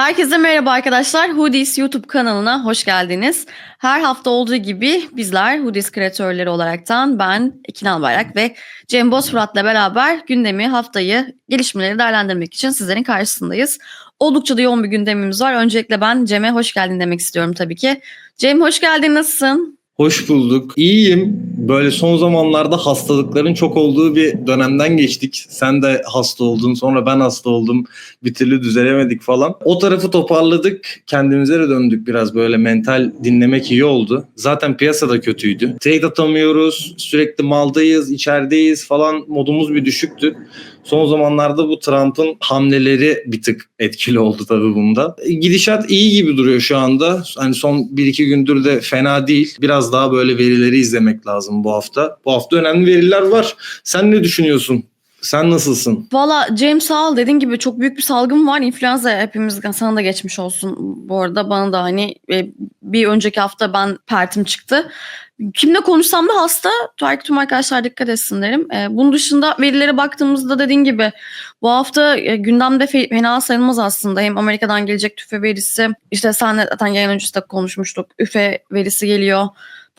Herkese merhaba arkadaşlar. Hoodies YouTube kanalına hoş geldiniz. Her hafta olduğu gibi bizler Hoodies kreatörleri olaraktan ben Ekin Albayrak ve Cem Bozfırat'la beraber gündemi, haftayı, gelişmeleri değerlendirmek için sizlerin karşısındayız. Oldukça da yoğun bir gündemimiz var. Öncelikle ben Cem'e hoş geldin demek istiyorum tabii ki. Cem hoş geldin, nasılsın? Hoş bulduk. İyiyim. Böyle son zamanlarda hastalıkların çok olduğu bir dönemden geçtik. Sen de hasta oldun, sonra ben hasta oldum. Bir türlü düzelemedik falan. O tarafı toparladık. Kendimize de döndük biraz böyle mental dinlemek iyi oldu. Zaten piyasada kötüydü. Trade atamıyoruz, sürekli maldayız, içerideyiz falan modumuz bir düşüktü. Son zamanlarda bu Trump'ın hamleleri bir tık etkili oldu tabii bunda. Gidişat iyi gibi duruyor şu anda. Hani son 1-2 gündür de fena değil. Biraz daha böyle verileri izlemek lazım bu hafta. Bu hafta önemli veriler var. Sen ne düşünüyorsun? Sen nasılsın? Valla Cem sağ ol. Dediğin gibi çok büyük bir salgın var. İnfluenza hepimiz sana da geçmiş olsun bu arada. Bana da hani e, bir önceki hafta ben pertim çıktı. Kimle konuşsam da hasta. Belki tüm arkadaşlar dikkat etsin derim. E, bunun dışında verilere baktığımızda dediğin gibi bu hafta e, gündemde fena sayılmaz aslında. Hem Amerika'dan gelecek tüfe verisi. işte senle zaten yayın öncesi de konuşmuştuk. Üfe verisi geliyor.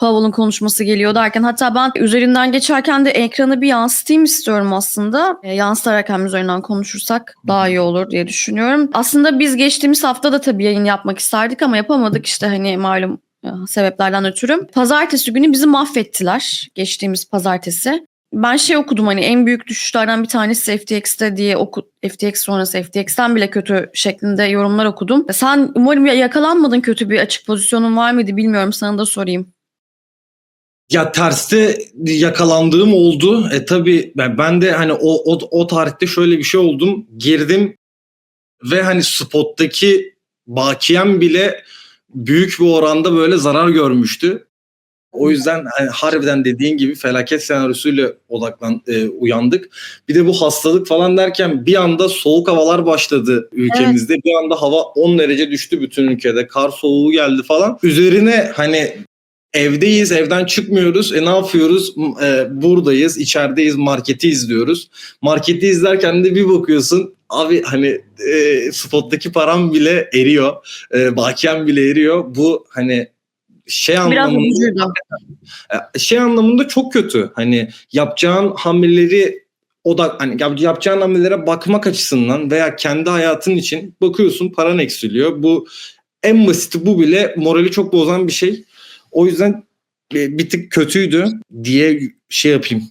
Powell'ın konuşması geliyor derken hatta ben üzerinden geçerken de ekranı bir yansıtayım istiyorum aslında. E, yansıtarak hem üzerinden konuşursak daha iyi olur diye düşünüyorum. Aslında biz geçtiğimiz hafta da tabii yayın yapmak isterdik ama yapamadık işte hani malum e, sebeplerden ötürü. Pazartesi günü bizi mahvettiler geçtiğimiz pazartesi. Ben şey okudum hani en büyük düşüşlerden bir tanesi FTX'te diye oku, FTX sonrası FTX'ten bile kötü şeklinde yorumlar okudum. Sen umarım yakalanmadın kötü bir açık pozisyonun var mıydı bilmiyorum sana da sorayım. Ya terste yakalandığım oldu. E tabii ben, ben de hani o, o o tarihte şöyle bir şey oldum. Girdim ve hani spottaki bakiyem bile büyük bir oranda böyle zarar görmüştü. O yüzden hani harbiden dediğin gibi felaket senaryosuyla odaklan e, uyandık. Bir de bu hastalık falan derken bir anda soğuk havalar başladı ülkemizde. Evet. Bir anda hava 10 derece düştü bütün ülkede. Kar soğuğu geldi falan. Üzerine hani evdeyiz, evden çıkmıyoruz. E ne yapıyoruz? E, buradayız, içerideyiz, marketi izliyoruz. Marketi izlerken de bir bakıyorsun abi hani e, spottaki param bile eriyor. E, bakiyem bile eriyor. Bu hani şey anlamında e, şey anlamında çok kötü. Hani yapacağın hamleleri odak hani yapacağın hamlelere bakmak açısından veya kendi hayatın için bakıyorsun paran eksiliyor. Bu en basiti bu bile morali çok bozan bir şey. O yüzden bir tık kötüydü diye şey yapayım.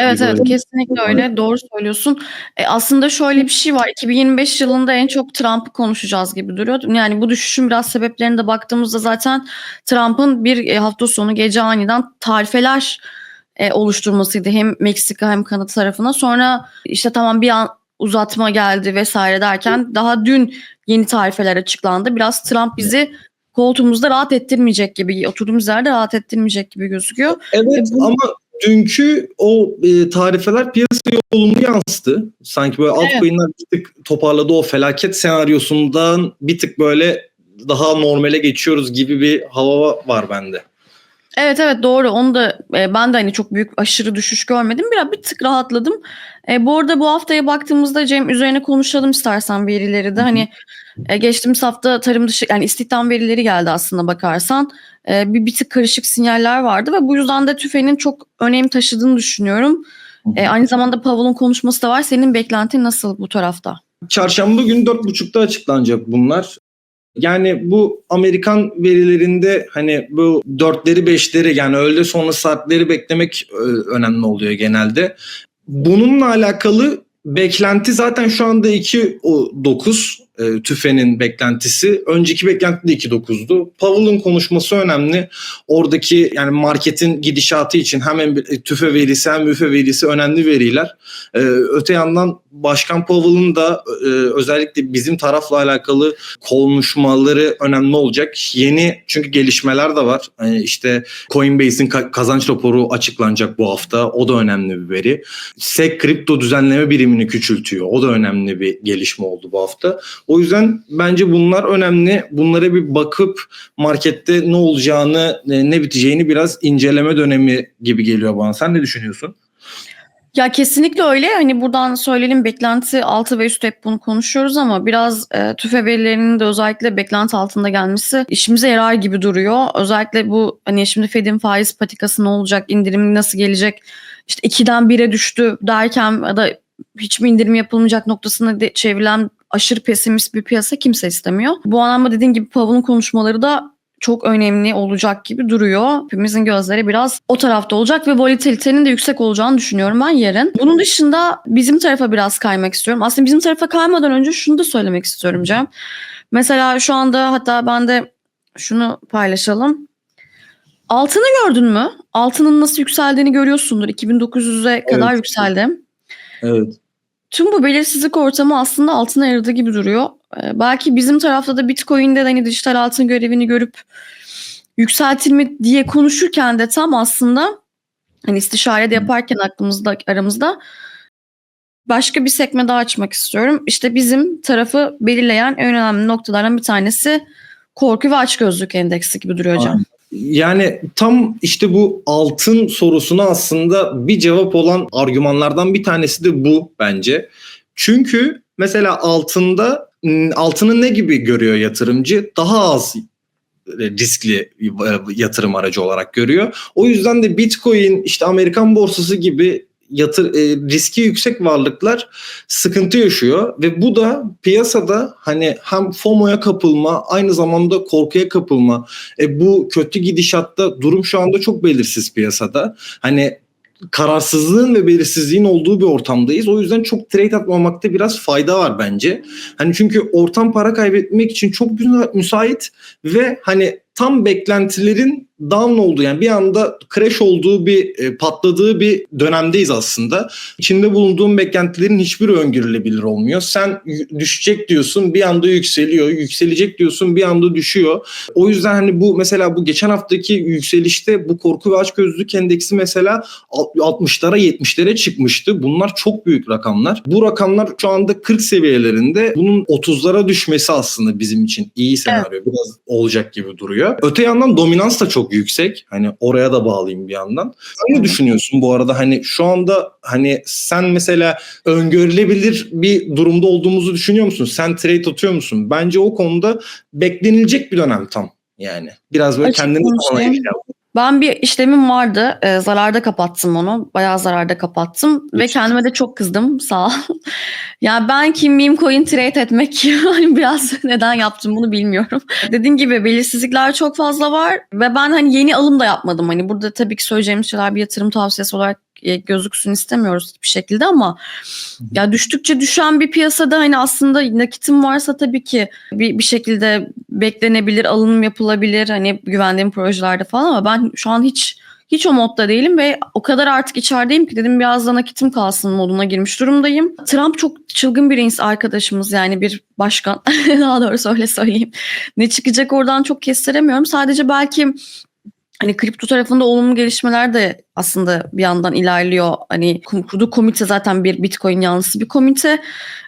Evet evet kesinlikle öyle doğru söylüyorsun. E, aslında şöyle bir şey var 2025 yılında en çok Trump'ı konuşacağız gibi duruyor. Yani bu düşüşün biraz sebeplerine de baktığımızda zaten Trump'ın bir hafta sonu gece aniden tarifeler e, oluşturmasıydı hem Meksika hem Kanada tarafına. Sonra işte tamam bir an uzatma geldi vesaire derken daha dün yeni tarifeler açıklandı. Biraz Trump bizi koltuğumuzda rahat ettirmeyecek gibi, oturduğumuz yerde rahat ettirmeyecek gibi gözüküyor. Evet bu... ama dünkü o e, tarifeler piyasaya olumlu yansıdı. Sanki böyle evet. altcoin'ler bir tık toparladı o felaket senaryosundan bir tık böyle daha normale geçiyoruz gibi bir hava var bende. Evet evet doğru onu da e, ben de hani çok büyük aşırı düşüş görmedim biraz bir tık rahatladım. E, bu arada bu haftaya baktığımızda Cem üzerine konuşalım istersen verileri de hani e, geçtiğimiz hafta tarım dışı yani istihdam verileri geldi aslında bakarsan e, bir bir tık karışık sinyaller vardı ve bu yüzden de tüfeğinin çok önem taşıdığını düşünüyorum. E, aynı zamanda Powell'ın konuşması da var. Senin beklentin nasıl bu tarafta? Çarşamba günü 4.30'da açıklanacak bunlar. Yani bu Amerikan verilerinde hani bu dörtleri beşleri yani öğle sonra saatleri beklemek e, önemli oluyor genelde. Bununla alakalı beklenti zaten şu anda 2.9 e, TÜFE'nin beklentisi. Önceki beklenti de 2.9'du. Powell'ın konuşması önemli. Oradaki yani marketin gidişatı için hem TÜFE verisi hem üfe verisi önemli veriler. E, öte yandan Başkan Powell'ın da e, özellikle bizim tarafla alakalı konuşmaları önemli olacak. Yeni çünkü gelişmeler de var. Yani işte Coinbase'in kazanç raporu açıklanacak bu hafta. O da önemli bir veri. SEC kripto düzenleme birimini küçültüyor. O da önemli bir gelişme oldu bu hafta. O yüzden bence bunlar önemli. Bunlara bir bakıp markette ne olacağını, ne biteceğini biraz inceleme dönemi gibi geliyor bana. Sen ne düşünüyorsun? Ya kesinlikle öyle. Hani buradan söyleyelim beklenti altı ve üstü hep bunu konuşuyoruz ama biraz e, tüfe verilerinin de özellikle beklenti altında gelmesi işimize yarar gibi duruyor. Özellikle bu hani şimdi Fed'in faiz patikası ne olacak, indirim nasıl gelecek, işte 2'den 1'e düştü derken ya da hiç mi indirim yapılmayacak noktasına de çevrilen aşırı pesimist bir piyasa kimse istemiyor. Bu anlamda dediğim gibi Powell'ın konuşmaları da çok önemli olacak gibi duruyor. Hepimizin gözleri biraz o tarafta olacak ve volatilitenin de yüksek olacağını düşünüyorum ben yarın. Bunun dışında bizim tarafa biraz kaymak istiyorum. Aslında bizim tarafa kaymadan önce şunu da söylemek istiyorum Cem. Mesela şu anda hatta ben de şunu paylaşalım. Altını gördün mü? Altının nasıl yükseldiğini görüyorsundur. 2900'e kadar Evet. yükseldi. Evet. Tüm bu belirsizlik ortamı aslında altına yaradı gibi duruyor. Ee, belki bizim tarafta da Bitcoin'de de hani dijital altın görevini görüp yükseltilme diye konuşurken de tam aslında hani istişare de yaparken aklımızda aramızda başka bir sekme daha açmak istiyorum. İşte bizim tarafı belirleyen en önemli noktalardan bir tanesi korku ve açgözlük endeksi gibi duruyor hocam. Yani tam işte bu altın sorusuna aslında bir cevap olan argümanlardan bir tanesi de bu bence. Çünkü mesela altında ım, altını ne gibi görüyor yatırımcı? Daha az riskli e, yatırım aracı olarak görüyor. O yüzden de Bitcoin işte Amerikan borsası gibi yatır e, riski yüksek varlıklar sıkıntı yaşıyor ve bu da piyasada hani hem FOMO'ya kapılma aynı zamanda korkuya kapılma e, bu kötü gidişatta durum şu anda çok belirsiz piyasada. Hani kararsızlığın ve belirsizliğin olduğu bir ortamdayız. O yüzden çok trade atmamakta biraz fayda var bence. Hani çünkü ortam para kaybetmek için çok müsa- müsait ve hani tam beklentilerin down olduğu yani bir anda crash olduğu bir e, patladığı bir dönemdeyiz aslında. İçinde bulunduğun beklentilerin hiçbiri öngörülebilir olmuyor. Sen düşecek diyorsun bir anda yükseliyor. Yükselecek diyorsun bir anda düşüyor. O yüzden hani bu mesela bu geçen haftaki yükselişte bu korku ve açgözlülük endeksi mesela 60'lara 70'lere çıkmıştı. Bunlar çok büyük rakamlar. Bu rakamlar şu anda 40 seviyelerinde. Bunun 30'lara düşmesi aslında bizim için iyi senaryo. Biraz olacak gibi duruyor. Öte yandan dominans da çok yüksek. Hani oraya da bağlayayım bir yandan. Sen ne düşünüyorsun bu arada? Hani şu anda hani sen mesela öngörülebilir bir durumda olduğumuzu düşünüyor musun? Sen trade atıyor musun? Bence o konuda beklenilecek bir dönem tam. Yani biraz böyle Açık kendini konuşayım. Ben bir işlemim vardı. E, zararda kapattım onu. Bayağı zararda kapattım. Ve Hiç. kendime de çok kızdım. Sağ ol. ya ben kim meme coin trade etmek hani biraz neden yaptım bunu bilmiyorum. Dediğim gibi belirsizlikler çok fazla var. Ve ben hani yeni alım da yapmadım. Hani burada tabii ki söyleyeceğim şeyler bir yatırım tavsiyesi olarak gözüksün istemiyoruz bir şekilde ama ya düştükçe düşen bir piyasada hani aslında nakitim varsa tabii ki bir, bir şekilde beklenebilir, alınım yapılabilir hani güvendiğim projelerde falan ama ben şu an hiç hiç o modda değilim ve o kadar artık içerideyim ki dedim biraz da nakitim kalsın moduna girmiş durumdayım. Trump çok çılgın bir ins arkadaşımız yani bir başkan daha doğrusu öyle söyleyeyim. Ne çıkacak oradan çok kestiremiyorum. Sadece belki Hani kripto tarafında olumlu gelişmeler de aslında bir yandan ilerliyor. Hani kurduğu komite zaten bir Bitcoin yanlısı bir komite.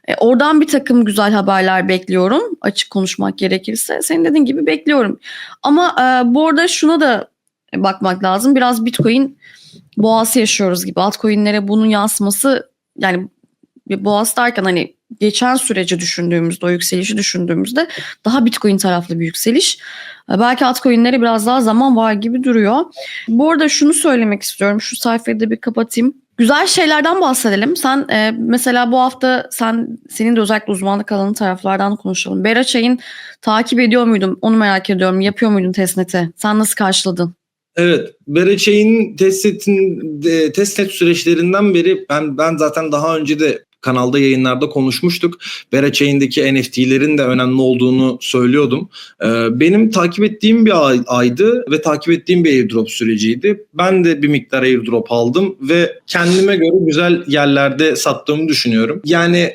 E, oradan bir takım güzel haberler bekliyorum. Açık konuşmak gerekirse. Senin dediğin gibi bekliyorum. Ama e, bu arada şuna da bakmak lazım. Biraz Bitcoin boğası yaşıyoruz gibi. Altcoin'lere bunun yansıması yani boğaz derken hani geçen süreci düşündüğümüzde, o yükselişi düşündüğümüzde daha Bitcoin taraflı bir yükseliş. E, Belki altcoin'lere biraz daha zaman var gibi duruyor. Bu arada şunu söylemek istiyorum. Şu sayfayı da bir kapatayım. Güzel şeylerden bahsedelim. Sen e, mesela bu hafta sen senin de özellikle uzmanlık alanı taraflardan konuşalım. Beraçay'ın takip ediyor muydun? Onu merak ediyorum. Yapıyor muydun testnet'i? Sen nasıl karşıladın? Evet, Bereçey'in testnetin e, testnet süreçlerinden beri ben ben zaten daha önce de kanalda yayınlarda konuşmuştuk. Bereçey'indeki NFT'lerin de önemli olduğunu söylüyordum. Ee, benim takip ettiğim bir ay, aydı ve takip ettiğim bir airdrop süreciydi. Ben de bir miktar airdrop aldım ve kendime göre güzel yerlerde sattığımı düşünüyorum. Yani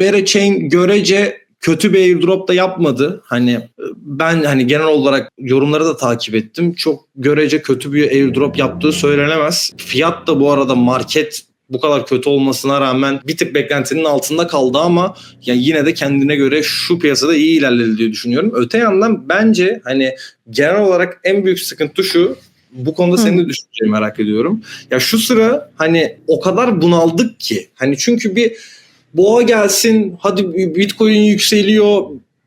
Bereçeyn görece kötü bir airdrop da yapmadı. Hani ben hani genel olarak yorumları da takip ettim. Çok görece kötü bir airdrop yaptığı söylenemez. Fiyat da bu arada market bu kadar kötü olmasına rağmen bir tık beklentinin altında kaldı ama yani yine de kendine göre şu piyasada iyi ilerledi diye düşünüyorum. Öte yandan bence hani genel olarak en büyük sıkıntı şu bu konuda senin de düşünceni merak ediyorum. Ya şu sıra hani o kadar bunaldık ki hani çünkü bir boğa gelsin hadi bitcoin yükseliyor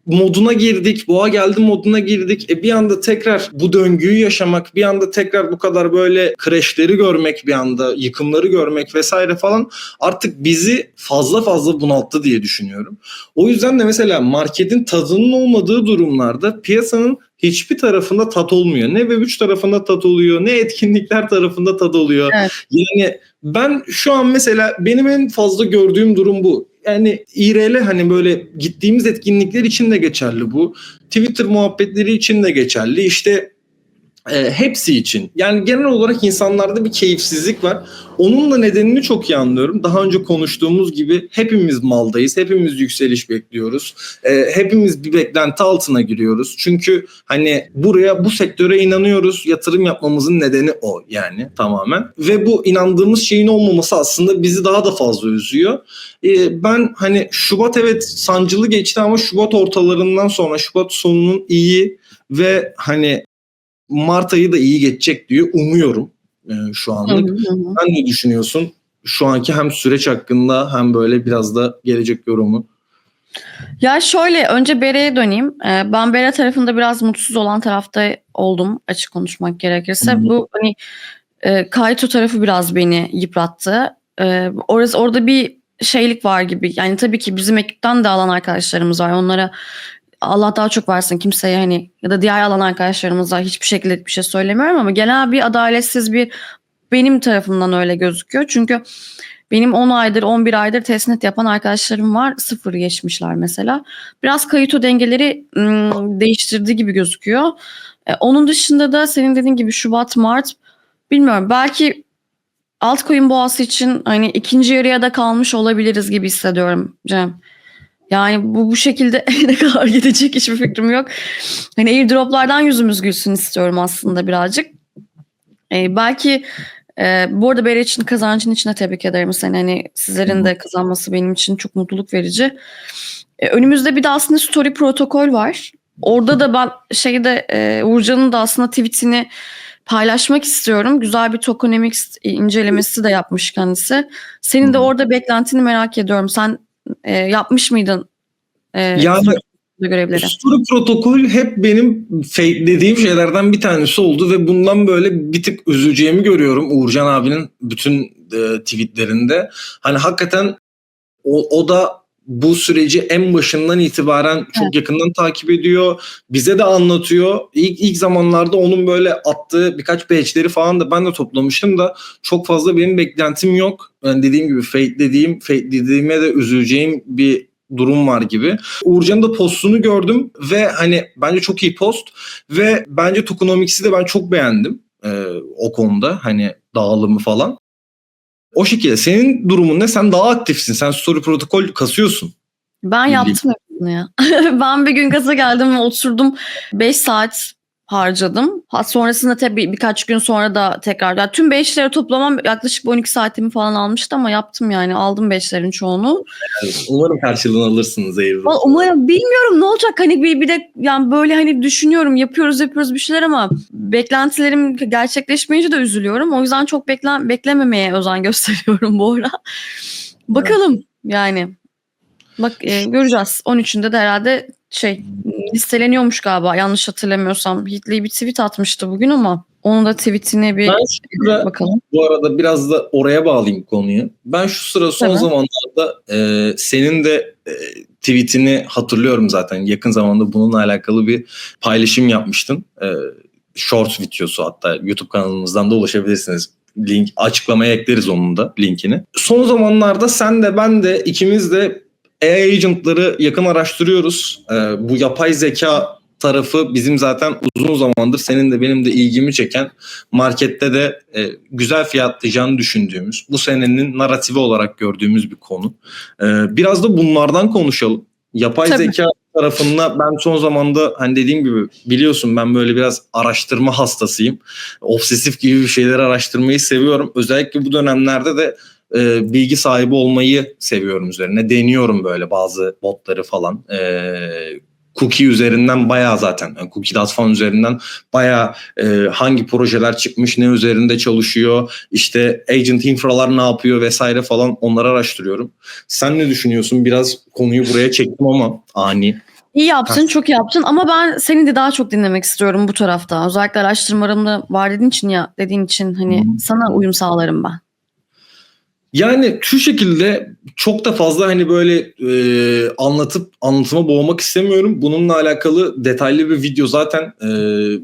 moduna girdik. Boğa geldi moduna girdik. E bir anda tekrar bu döngüyü yaşamak, bir anda tekrar bu kadar böyle crashleri görmek, bir anda yıkımları görmek vesaire falan artık bizi fazla fazla bunalttı diye düşünüyorum. O yüzden de mesela marketin tadının olmadığı durumlarda piyasanın hiçbir tarafında tat olmuyor. Ne Web3 tarafında tat oluyor, ne etkinlikler tarafında tat oluyor. Evet. Yani ben şu an mesela benim en fazla gördüğüm durum bu. Yani İRL hani böyle gittiğimiz etkinlikler için de geçerli bu. Twitter muhabbetleri için de geçerli. İşte e, hepsi için. Yani genel olarak insanlarda bir keyifsizlik var. Onun da nedenini çok iyi anlıyorum. Daha önce konuştuğumuz gibi hepimiz maldayız. Hepimiz yükseliş bekliyoruz. E, hepimiz bir beklenti altına giriyoruz. Çünkü hani buraya bu sektöre inanıyoruz. Yatırım yapmamızın nedeni o yani tamamen. Ve bu inandığımız şeyin olmaması aslında bizi daha da fazla üzüyor. E, ben hani Şubat evet sancılı geçti ama Şubat ortalarından sonra Şubat sonunun iyi ve hani Mart ayı da iyi geçecek diye umuyorum e, şu anlık. hı hı. Sen ne düşünüyorsun? Şu anki hem süreç hakkında hem böyle biraz da gelecek yorumu. Ya şöyle önce Bere'ye döneyim. Ee, ben Bere tarafında biraz mutsuz olan tarafta oldum açık konuşmak gerekirse. Hı hı. Bu hani e, Kaito tarafı biraz beni yıprattı. Ee, orası orada bir şeylik var gibi. Yani tabii ki bizim ekipten de alan arkadaşlarımız var. Onlara Allah daha çok versin kimseye hani ya da diğer alan arkadaşlarımıza hiçbir şekilde bir şey söylemiyorum ama genel bir adaletsiz bir benim tarafımdan öyle gözüküyor. Çünkü benim 10 aydır 11 aydır testnet yapan arkadaşlarım var. Sıfır geçmişler mesela. Biraz kayıto dengeleri ım, değiştirdi gibi gözüküyor. E, onun dışında da senin dediğin gibi Şubat, Mart bilmiyorum belki altcoin boğası için hani ikinci yarıya da kalmış olabiliriz gibi hissediyorum Cem. Yani bu bu şekilde ne kadar gidecek hiçbir fikrim yok. Hani airdroplardan yüzümüz gülsün istiyorum aslında birazcık. E, belki e, bu arada Bere için kazancın için de tebrik ederim seni. Hani sizlerin de kazanması benim için çok mutluluk verici. E, önümüzde bir de aslında story protokol var. Orada da ben şeyde e, Uğurcan'ın da aslında tweetini paylaşmak istiyorum. Güzel bir tokenomics incelemesi de yapmış kendisi. Senin de orada beklentini merak ediyorum. Sen e, yapmış mıydın? E, Yani görevleri. Story protokol hep benim dediğim şeylerden bir tanesi oldu ve bundan böyle bir tık üzüleceğimi görüyorum Uğurcan abinin bütün e, tweetlerinde. Hani hakikaten o, o da bu süreci en başından itibaren çok Evet. yakından takip ediyor. Bize de anlatıyor. İlk, ilk zamanlarda onun böyle attığı birkaç patchleri falan da ben de toplamıştım da çok fazla benim beklentim yok. Yani dediğim gibi fake dediğim, fake dediğime de üzüleceğim bir durum var gibi. Uğurcan'ın da postunu gördüm ve hani bence çok iyi post ve bence Tokenomics'i de ben çok beğendim e, o konuda hani dağılımı falan. O şekilde senin durumun ne? Sen daha aktifsin. Sen story protokol kasıyorsun. Ben yaptım hepsini ya. ben bir gün gaza geldim ve oturdum 5 saat harcadım. Ha, sonrasında tabii birkaç gün sonra da tekrar. Yani tüm 5'leri toplamam yaklaşık bir 12 saatimi falan almıştı ama yaptım yani. Aldım 5'lerin çoğunu. Yani umarım karşılığını alırsınız. Vallahi Umarım bilmiyorum ne olacak hani bir, bir de yani böyle hani düşünüyorum yapıyoruz yapıyoruz bir şeyler ama beklentilerim gerçekleşmeyince de üzülüyorum. O yüzden çok beklen beklememeye özen gösteriyorum bu ara. Bakalım yani. Bak e, göreceğiz. 13'ünde de herhalde şey listeleniyormuş galiba yanlış hatırlamıyorsam. Hitler bir tweet atmıştı bugün ama onun da tweetine bir Ben şurada bakalım. bu arada biraz da oraya bağlayayım konuyu. Ben şu sıra son Tabii. zamanlarda e, senin de e, tweetini hatırlıyorum zaten. Yakın zamanda bununla alakalı bir paylaşım yapmıştın. E, short videosu hatta YouTube kanalımızdan da ulaşabilirsiniz. Link açıklamaya ekleriz onun da linkini. Son zamanlarda sen de ben de ikimiz de AI agentları yakın araştırıyoruz. E, bu yapay zeka tarafı bizim zaten uzun zamandır senin de benim de ilgimi çeken markette de e, güzel fiyatlayacağını düşündüğümüz, bu senenin narratifi olarak gördüğümüz bir konu. E, biraz da bunlardan konuşalım. Yapay Tabii. zeka tarafında ben son zamanda hani dediğim gibi biliyorsun ben böyle biraz araştırma hastasıyım. Obsesif gibi bir şeyleri araştırmayı seviyorum. Özellikle bu dönemlerde de e, bilgi sahibi olmayı seviyorum üzerine. Deniyorum böyle bazı botları falan. E, cookie üzerinden bayağı zaten yani cookie dot falan üzerinden bayağı e, hangi projeler çıkmış, ne üzerinde çalışıyor, işte agent infralar ne yapıyor vesaire falan onları araştırıyorum. Sen ne düşünüyorsun? Biraz konuyu buraya çektim ama ani. İyi yaptın, Ha. çok yaptın ama ben seni de daha çok dinlemek istiyorum bu tarafta. Özellikle araştırmalarımda var dediğin için ya dediğin için hani Hı. sana uyum sağlarım ben. Yani şu şekilde çok da fazla hani böyle e, anlatıp anlatıma boğmak istemiyorum. Bununla alakalı detaylı bir video zaten e,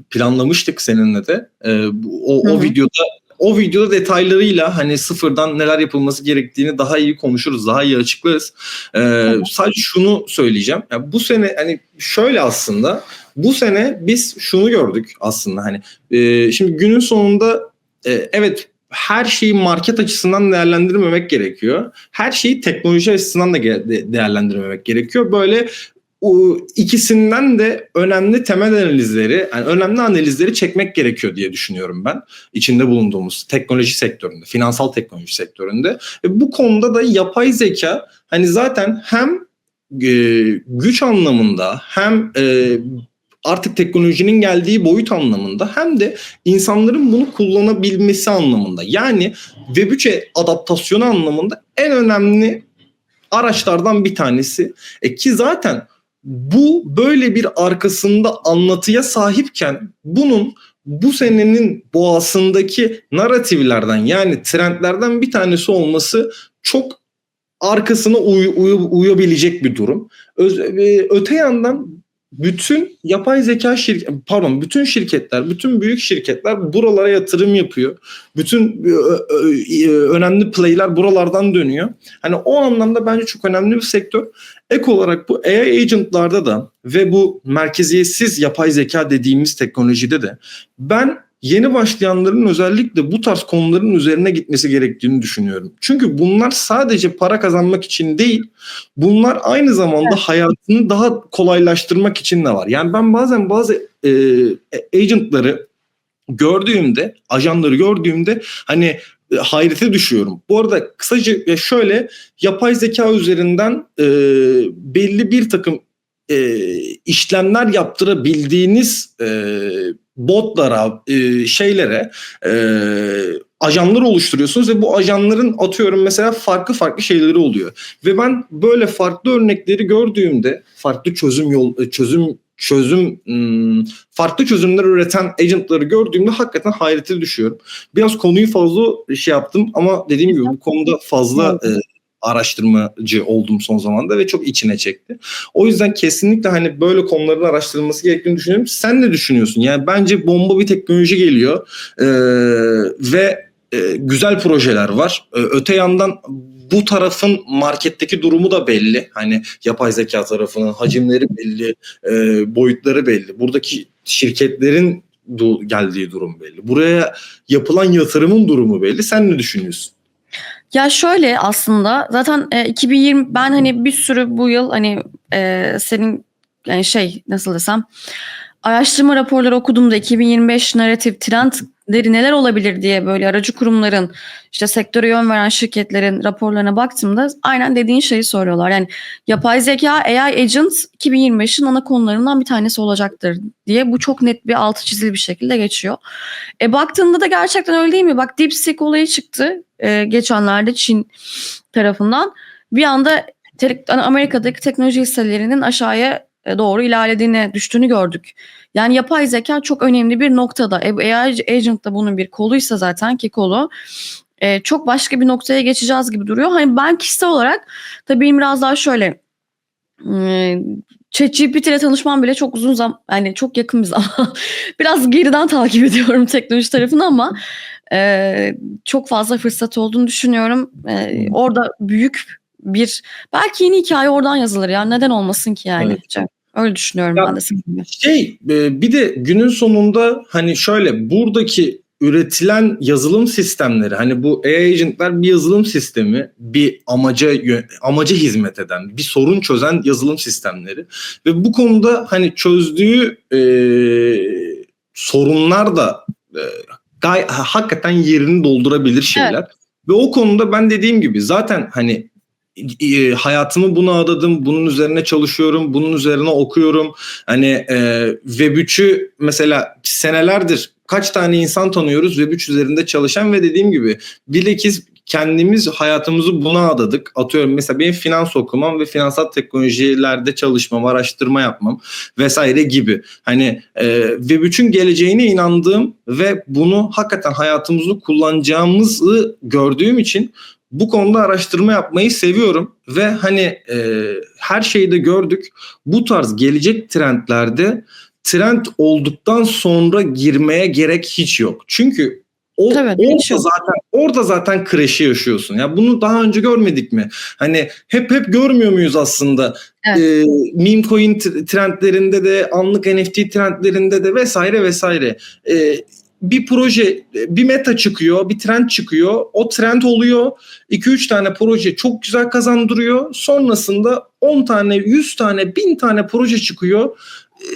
planlamıştık seninle de. E, o, Hı o videoda o videoda detaylarıyla hani sıfırdan neler yapılması gerektiğini daha iyi konuşuruz, daha iyi açıklarız. E, Sadece şunu söyleyeceğim. Yani bu sene hani şöyle aslında bu sene biz şunu gördük aslında hani e, şimdi günün sonunda e, evet her şeyi market açısından değerlendirmemek gerekiyor. Her şeyi teknoloji açısından da değerlendirmemek gerekiyor. Böyle ikisinden de önemli temel analizleri, yani önemli analizleri çekmek gerekiyor diye düşünüyorum ben. içinde bulunduğumuz teknoloji sektöründe, finansal teknoloji sektöründe. E, bu konuda da yapay zeka hani zaten hem e, güç anlamında hem e, artık teknolojinin geldiği boyut anlamında hem de insanların bunu kullanabilmesi anlamında. Yani Web3'e adaptasyonu anlamında en önemli araçlardan bir tanesi. E ki zaten bu böyle bir arkasında anlatıya sahipken bunun bu senenin boğasındaki narratiflerden yani trendlerden bir tanesi olması çok arkasına uy- uy- uyabilecek bir durum. Öz- e, öte yandan bütün yapay zeka şirket pardon bütün şirketler, bütün büyük şirketler buralara yatırım yapıyor. Bütün e, ö- ö- önemli play'ler buralardan dönüyor. Hani o anlamda bence çok önemli bir sektör. Ek olarak bu AI agentlarda da ve bu merkeziyetsiz yapay zeka dediğimiz teknolojide de ben yeni başlayanların özellikle bu tarz konuların üzerine gitmesi gerektiğini düşünüyorum. Çünkü bunlar sadece para kazanmak için değil, bunlar aynı zamanda hayatını daha kolaylaştırmak için de var. Yani ben bazen bazı e, agentları gördüğümde, ajanları gördüğümde hani e, hayrete düşüyorum. Bu arada kısaca ya şöyle yapay zeka üzerinden e, belli bir takım e, işlemler yaptırabildiğiniz e, botlara, e, şeylere, e, ajanlar oluşturuyorsunuz ve bu ajanların atıyorum mesela farklı farklı şeyleri oluyor. Ve ben böyle farklı örnekleri gördüğümde farklı çözüm yol çözüm çözüm hmm, farklı çözümler üreten agentları gördüğümde hakikaten hayrete düşüyorum. Biraz konuyu fazla şey yaptım ama dediğim gibi bu konuda fazla e, araştırmacı oldum son zamanda ve çok içine çekti. O yüzden kesinlikle hani böyle konuların araştırılması gerektiğini düşünüyorum. Sen ne düşünüyorsun? Yani bence bomba bir teknoloji geliyor ee, ve e, güzel projeler var. Ee, öte yandan bu tarafın marketteki durumu da belli. Hani yapay zeka tarafının hacimleri belli, e, boyutları belli. Buradaki şirketlerin du- geldiği durum belli. Buraya yapılan yatırımın durumu belli. Sen ne düşünüyorsun? Ya şöyle aslında zaten e, 2020 ben hani bir sürü bu yıl hani e, senin yani şey nasıl desem araştırma raporları okudum da 2025 narratif trendleri neler olabilir diye böyle aracı kurumların işte sektöre yön veren şirketlerin raporlarına baktığımda aynen dediğin şeyi soruyorlar. Yani yapay zeka AI agent 2025'in ana konularından bir tanesi olacaktır diye bu çok net bir altı çizili bir şekilde geçiyor. E baktığında da gerçekten öyle değil mi? Bak DeepSeek olayı çıktı e, geçenlerde Çin tarafından. Bir anda Amerika'daki teknoloji hisselerinin aşağıya e, doğru ilerlediğini, düştüğünü gördük. Yani yapay zeka çok önemli bir noktada. E, AI agent da bunun bir koluysa zaten ki kolu e, çok başka bir noktaya geçeceğiz gibi duruyor. Hani ben kişisel olarak tabii biraz daha şöyle e, ChatGPT ile tanışmam bile çok uzun zaman yani çok yakın bir zaman. Biraz geriden takip ediyorum teknoloji tarafını ama e, çok fazla fırsat olduğunu düşünüyorum. E, orada büyük bir belki yeni hikaye oradan yazılır ya neden olmasın ki yani. Evet. Öyle düşünüyorum Ya- ben de. Şey e, bir de günün sonunda hani şöyle buradaki üretilen yazılım sistemleri hani bu AI agentler bir yazılım sistemi bir amaca amaca hizmet eden bir sorun çözen yazılım sistemleri ve bu konuda hani çözdüğü e, sorunlar da e, gay- hakikaten yerini doldurabilir şeyler ve o konuda ben dediğim gibi zaten hani e, hayatımı buna adadım. Bunun üzerine çalışıyorum. Bunun üzerine okuyorum. Hani e, Web3'ü mesela senelerdir kaç tane insan tanıyoruz Web3 üzerinde çalışan ve dediğim gibi bilakis kendimiz hayatımızı buna adadık. Atıyorum mesela benim finans okumam ve finansal teknolojilerde çalışmam, araştırma yapmam vesaire gibi. Hani e, Web3'ün geleceğine inandığım ve bunu hakikaten hayatımızda kullanacağımızı gördüğüm için bu konuda araştırma yapmayı seviyorum ve hani e, her şeyi de gördük. Bu tarz gelecek trendlerde trend olduktan sonra girmeye gerek hiç yok. Çünkü o Tabii, orada zaten orada zaten crash'i yaşıyorsun. Ya bunu daha önce görmedik mi? Hani hep hep görmüyor muyuz aslında? Evet. Ee, meme coin trendlerinde de, anlık NFT trendlerinde de vesaire vesaire. Ee, bir proje, bir meta çıkıyor, bir trend çıkıyor. O trend oluyor. 2-3 tane proje çok güzel kazandırıyor. Sonrasında 10 tane, 100 tane, 1000 tane proje çıkıyor.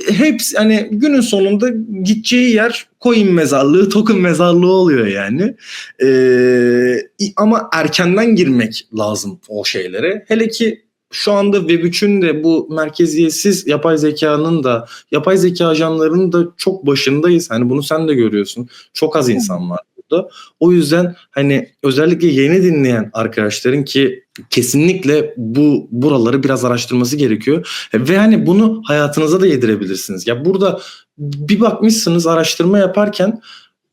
Ee, Hepsi hani günün sonunda gideceği yer coin mezarlığı, token mezarlığı oluyor yani. Ee, ama erkenden girmek lazım o şeylere. Hele ki şu anda Web3'ün de bu merkeziyetsiz yapay zekanın da yapay zeka ajanlarının da çok başındayız. Hani bunu sen de görüyorsun. Çok az insan var burada. O yüzden hani özellikle yeni dinleyen arkadaşların ki kesinlikle bu buraları biraz araştırması gerekiyor. Ve hani bunu hayatınıza da yedirebilirsiniz. Ya burada bir bakmışsınız araştırma yaparken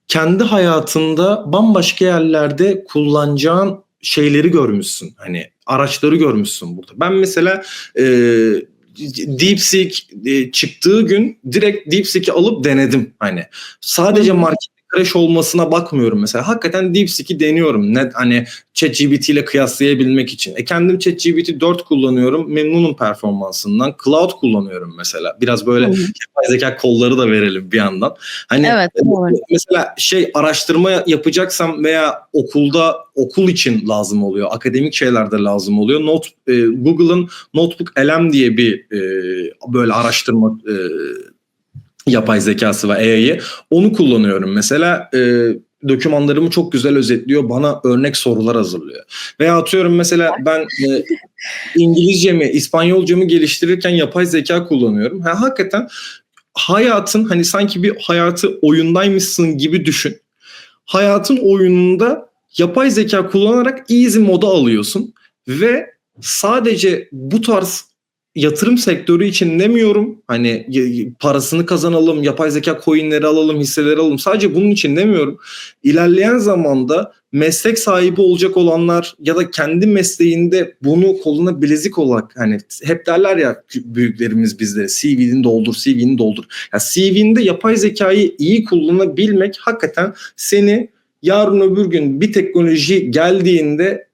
kendi hayatında bambaşka yerlerde kullanacağın şeyleri görmüşsün. Hani araçları görmüşsün burada. Ben mesela e, DeepSeek e, çıktığı gün direkt DeepSeek'i alıp denedim. Hani sadece market crash olmasına bakmıyorum mesela. Hakikaten DeepSeek'i deniyorum. Net hani ChatGPT ile kıyaslayabilmek için. E kendim ChatGPT 4 kullanıyorum. Memnunum performansından. Cloud kullanıyorum mesela. Biraz böyle yapay zeka kolları da verelim bir yandan. Hani Evet, doğru. mesela şey araştırma yapacaksam veya okulda okul için lazım oluyor. Akademik şeylerde lazım oluyor. Not e, Google'ın Notebook LM diye bir e, böyle araştırma e, yapay zekası var AI'yi. Onu kullanıyorum mesela. E, dokümanlarımı çok güzel özetliyor. Bana örnek sorular hazırlıyor. Veya atıyorum mesela ben e, İngilizcemi, İspanyolcamı geliştirirken yapay zeka kullanıyorum. Ha, hakikaten hayatın hani sanki bir hayatı oyundaymışsın gibi düşün. Hayatın oyununda yapay zeka kullanarak easy moda alıyorsun ve sadece bu tarz yatırım sektörü için demiyorum. Hani parasını kazanalım, yapay zeka coinleri alalım, hisseleri alalım. Sadece bunun için demiyorum. İlerleyen zamanda meslek sahibi olacak olanlar ya da kendi mesleğinde bunu koluna bilezik olarak hani hep derler ya büyüklerimiz bizlere CV'ni doldur, CV'ni doldur. Ya CV'nde yapay zekayı iyi kullanabilmek hakikaten seni yarın öbür gün bir teknoloji geldiğinde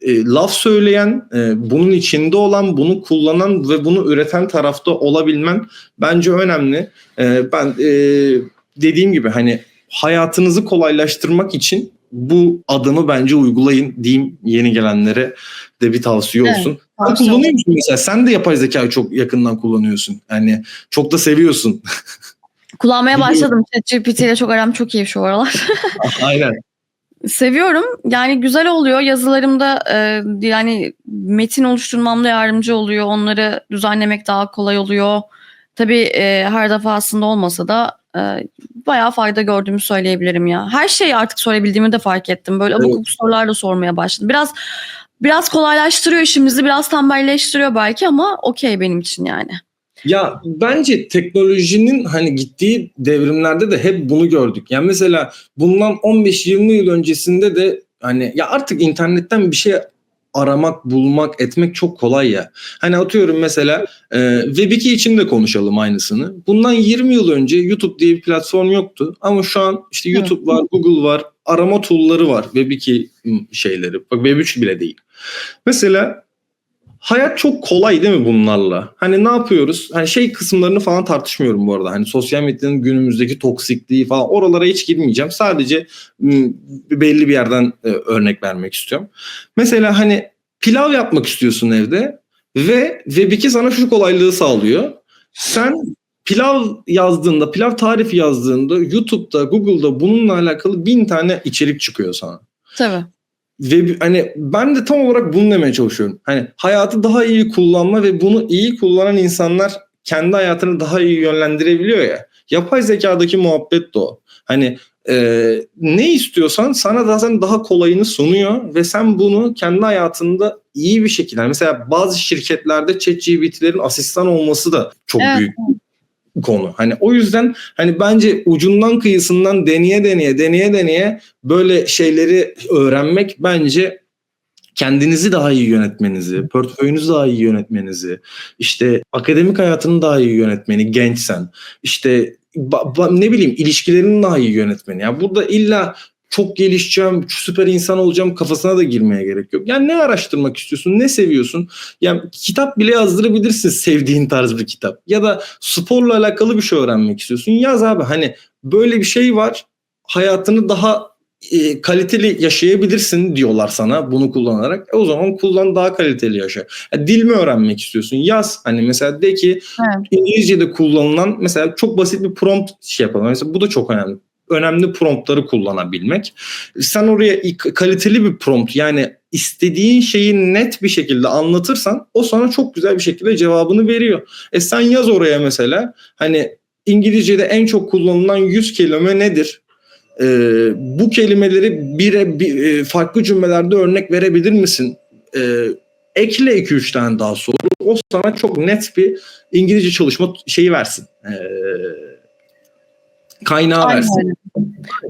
e, laf söyleyen, e, bunun içinde olan, bunu kullanan ve bunu üreten tarafta olabilmen bence önemli. E, ben e, dediğim gibi hani hayatınızı kolaylaştırmak için bu adımı bence uygulayın diyeyim yeni gelenlere de bir tavsiye Evet, olsun. Sen kullanıyor musun mesela? Sen de yapay zekayı çok yakından kullanıyorsun. Yani çok da seviyorsun. Kullanmaya başladım. ChatGPT ile çok aram çok iyi şu aralar. Aynen. Seviyorum. Yani güzel oluyor. Yazılarımda e, yani metin oluşturmamda yardımcı oluyor. Onları düzenlemek daha kolay oluyor. Tabii e, her defasında olmasa da e, bayağı fayda gördüğümü söyleyebilirim ya. Her şeyi artık sorabildiğimi de fark ettim. Böyle abuk Evet. sorular da sormaya başladım. Biraz biraz kolaylaştırıyor işimizi, biraz tembelleştiriyor belki ama okey benim için yani. Ya bence teknolojinin hani gittiği devrimlerde de hep bunu gördük. Yani mesela bundan 15-20 yıl öncesinde de hani ya artık internetten bir şey aramak, bulmak, etmek çok kolay ya. Hani atıyorum mesela e, Web2 için de konuşalım aynısını. Bundan 20 yıl önce YouTube diye bir platform yoktu. Ama şu an işte Evet. YouTube var, Google var, arama tool'ları var. Web2 şeyleri. Bak Web3 bile değil. Mesela hayat çok kolay değil mi bunlarla? Hani ne yapıyoruz? Hani şey kısımlarını falan tartışmıyorum bu arada. Hani sosyal medyanın günümüzdeki toksikliği falan oralara hiç girmeyeceğim. Sadece belli bir yerden e, örnek vermek istiyorum. Mesela hani pilav yapmak istiyorsun evde ve Web2 sana şu kolaylığı sağlıyor. Sen pilav yazdığında, pilav tarifi yazdığında YouTube'da, Google'da bununla alakalı bin tane içerik çıkıyor sana. Tabii. Ve hani ben de tam olarak bunu demeye çalışıyorum. Hani hayatı daha iyi kullanma ve bunu iyi kullanan insanlar kendi hayatını daha iyi yönlendirebiliyor ya. Yapay zekadaki muhabbet de o. Hani e, ne istiyorsan sana zaten daha kolayını sunuyor ve sen bunu kendi hayatında iyi bir şekilde yani mesela bazı şirketlerde ChatGPT'lerin asistan olması da çok Evet. büyük konu. Hani o yüzden hani bence ucundan kıyısından deneye deneye deneye deneye böyle şeyleri öğrenmek bence kendinizi daha iyi yönetmenizi, portföyünüzü daha iyi yönetmenizi, işte akademik hayatını daha iyi yönetmeni gençsen, işte ne bileyim ilişkilerini daha iyi yönetmeni. Yani burada illa çok gelişeceğim, süper insan olacağım kafasına da girmeye gerek yok. Yani ne araştırmak istiyorsun, ne seviyorsun? Yani kitap bile yazdırabilirsin sevdiğin tarz bir kitap. Ya da sporla alakalı bir şey öğrenmek istiyorsun. Yaz abi hani böyle bir şey var. Hayatını daha e, kaliteli yaşayabilirsin diyorlar sana bunu kullanarak. E, o zaman kullan daha kaliteli yaşa. Ya, dil mi öğrenmek istiyorsun? Yaz. Hani mesela de ki Evet. İngilizce'de kullanılan mesela çok basit bir prompt şey yapalım. Mesela bu da çok önemli. Önemli promptları kullanabilmek. Sen oraya kaliteli bir prompt yani istediğin şeyi net bir şekilde anlatırsan o sana çok güzel bir şekilde cevabını veriyor. E sen yaz oraya mesela hani İngilizce'de en çok kullanılan 100 kelime nedir? Ee, bu kelimeleri bire bir, e, farklı cümlelerde örnek verebilir misin? Ee, ekle 2-3 tane daha soru. O sana çok net bir İngilizce çalışma şeyi versin. Ee, kaynağı Aynen versin.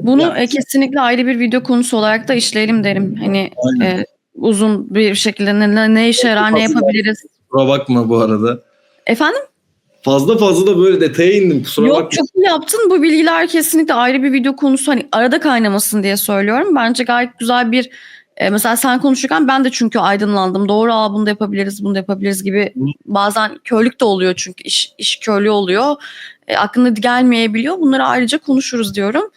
Bunu Ya- e, kesinlikle ayrı bir video konusu olarak da işleyelim derim. Hani Aynen. e, uzun bir şekilde ne, ne- işe yarar, ne yapabiliriz. Kusura bakma bu arada. Efendim? Fazla fazla da böyle detaya indim. Kusura Yok bakma. çok iyi yaptın. Bu bilgiler kesinlikle ayrı bir video konusu. Hani arada kaynamasın diye söylüyorum. Bence gayet güzel bir e, mesela sen konuşurken ben de çünkü aydınlandım. Doğru aa bunu da yapabiliriz, bunu da yapabiliriz gibi bazen körlük de oluyor çünkü iş, iş körlüğü oluyor. E, aklına gelmeyebiliyor. Bunları ayrıca konuşuruz diyorum.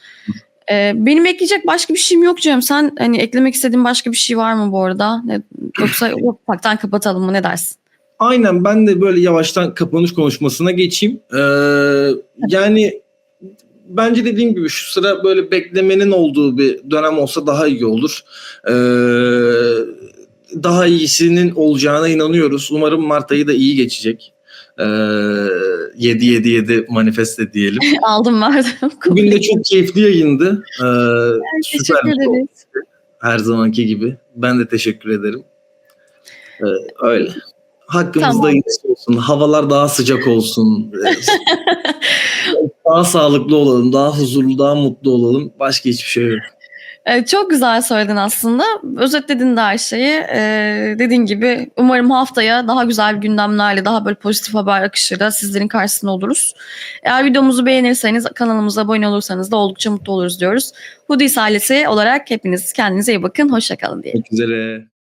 E, benim ekleyecek başka bir şeyim yok Cem. Sen hani eklemek istediğin başka bir şey var mı bu arada? Ne- Yoksa ufaktan kapatalım mı ne dersin? Aynen ben de böyle yavaştan kapanış konuşmasına geçeyim. Ee, yani bence dediğim gibi şu sıra böyle beklemenin olduğu bir dönem olsa daha iyi olur. Ee, daha iyisinin olacağına inanıyoruz. Umarım Mart ayı da iyi geçecek. Ee, 7-7-7 manifeste diyelim. Aldım verdim. Bugün de çok keyifli yayındı. Ee, Teşekkür süper bir ederiz. her zamanki gibi. Ben de teşekkür ederim. Ee, öyle. Hakkımızda Tamam. iyisi olsun. Havalar daha sıcak olsun. Ee, daha sağlıklı olalım. Daha huzurlu, daha mutlu olalım. Başka hiçbir şey yok. Evet, çok güzel söyledin aslında. Özetledin de her şeyi. Ee, dediğin gibi umarım haftaya daha güzel gündemlerle, daha böyle pozitif haber akışıyla sizlerin karşısında oluruz. Eğer videomuzu beğenirseniz, kanalımıza abone olursanız da oldukça mutlu oluruz diyoruz. Hoodies ailesi olarak hepiniz kendinize iyi bakın. Hoşçakalın diye. Görüşmek üzere.